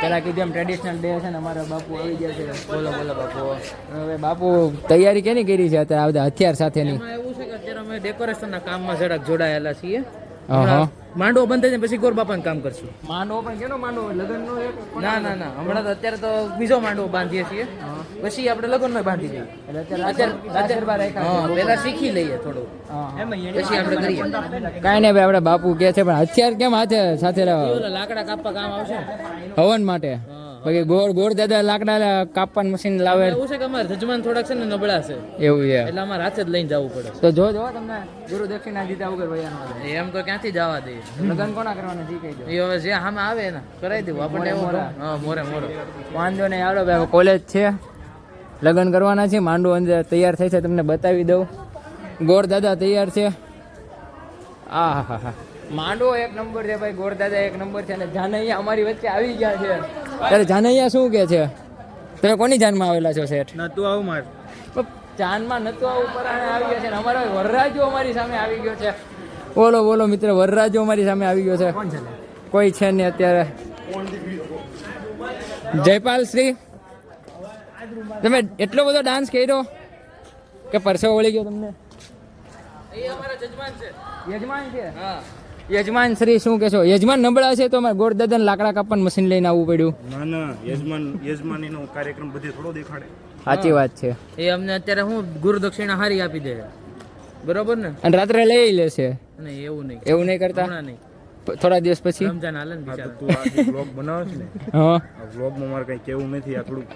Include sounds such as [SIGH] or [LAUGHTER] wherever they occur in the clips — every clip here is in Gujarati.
પેલા કીધું એમ ટ્રેડિશનલ ડે છે ને અમારા બાપુ આવી ગયા છે. બોલો બોલો બાપુ. હવે બાપુ તૈયારી કેની કરી છે? અત્યારે આ બધા હથિયાર સાથેની? એવું છે કે અત્યારે અમે ડેકોરેશનના કામમાં જરાક જોડાયેલા છીએ. માંડવો બંધ થઈ જાય પછી ગોર બાપાનું કામ કરશું. માંડવો પણ કેનો માંડવો? લગ્નનો એક ના ના ના. હમણાં તો અત્યારે તો બીજો માંડવો બાંધીએ છીએ. પછી આપણે લગ્નનો બાંધી દઈએ. પેલા શીખી લઈએ થોડું. પછી આપણે કરીએ. કાંઈ નહીં ભાઈ આપણે બાપુ કે છે પણ હથિયાર કેમ હાથે સાથે લાવવા? લાકડા કાપવા કામ આવશે? હવન માટે. બાકી ગોળ ગોળ દાદા લાકડા કાપવાનું મશીન લાવે. એવું છે કે અમારે જજમાન થોડાક છે ને નબળા છે. એવું છે. એટલે અમારે હાથે જ લઈને જવું પડે. તો જો જો તમને ગુરુ દક્ષિણા દીધા વગર વયાનો એમ તો ક્યાંથી જવા દઈએ લગ્ન કોના કરવાના જી કહી દો એ હવે જે હામે આવે ને કરાવી દેવું. આપણને એવું હા મોરે મોરે. વાંધો નહીં આવડો ભાઈ કોલેજ છે. લગ્ન કરવાના છે. માંડવો અંદર તૈયાર થઈ છે તમને બતાવી દઉં. ગોળ દાદા તૈયાર છે. આ હા હા હા માંડવો એક નંબર છે ભાઈ ગોળ દાદા એક નંબર છે અને જાનૈયા અમારી વચ્ચે આવી ગયા છે. ત્યારે જાનૈયા શું કે છે? તમે કોની જાનમાં આવેલા છો શેઠ? નતું આવું માર. પણ જાનમાં નતું આવું પરાણે આવી ગયા છે ને અમારો વરરાજો અમારી સામે આવી ગયો છે. બોલો બોલો મિત્ર વરરાજો અમારી સામે આવી ગયો છે. કોઈ છે નહીં અત્યારે. જયપાલ શ્રી. તમે એટલો બધો ડાન્સ કર્યો કે પરસો વળી ગયો તમને? એ અમારા જજમાન છે. યજમાન છે? હા. યજમાન શ્રી શું કહેશો યજમાન નબળા છે તો અમારે ગોળદાદાને લાકડા કાપવાનું મશીન લઈને આવવું પડ્યું. ના ના યજમાન યજમાનીનો કાર્યક્રમ બધે થોડો દેખાડે. સાચી વાત છે. એ અમને અત્યારે હું ગુરુ દક્ષિણા હારી આપી દે. બરોબર ને? અને રાત્રે લઈ લેશે નહીં એવું નહીં. એવું નહીં કરતા? નહીં. થોડા દિવસ પછી? રમજાન હાલે ને તો બિચારા. તું આ જે બ્લોગ બનાવે ને [LAUGHS] હા. આ બ્લોગમાં મારે કઈ કેવું નથી આ થોડું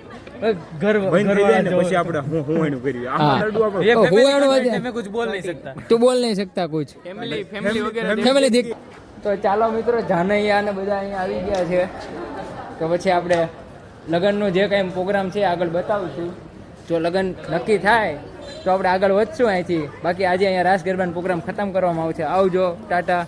ઘર બંધ ને પછી આપણે હું હું એનું કરીએ. આ લડુ આપણે હું એનું વજન- મેં કુછ બોલ નહીં શકતા. તું બોલ નહીં શકતા કુછ. ફેમિલી દીક તો ચાલો મિત્રો જાનૈયા ને બધા અહીંયા આવી ગયા છે. તો પછી આપણે લગ્નનો જે કાંઈ પ્રોગ્રામ છે આગળ બતાવશું. જો લગ્ન નક્કી થાય તો આપણે આગળ વધશું અહીંથી. બાકી આજે અહીંયા રાસ ગરબાનો પ્રોગ્રામ ખતમ કરવામાં આવશે. આવજો ટાટા.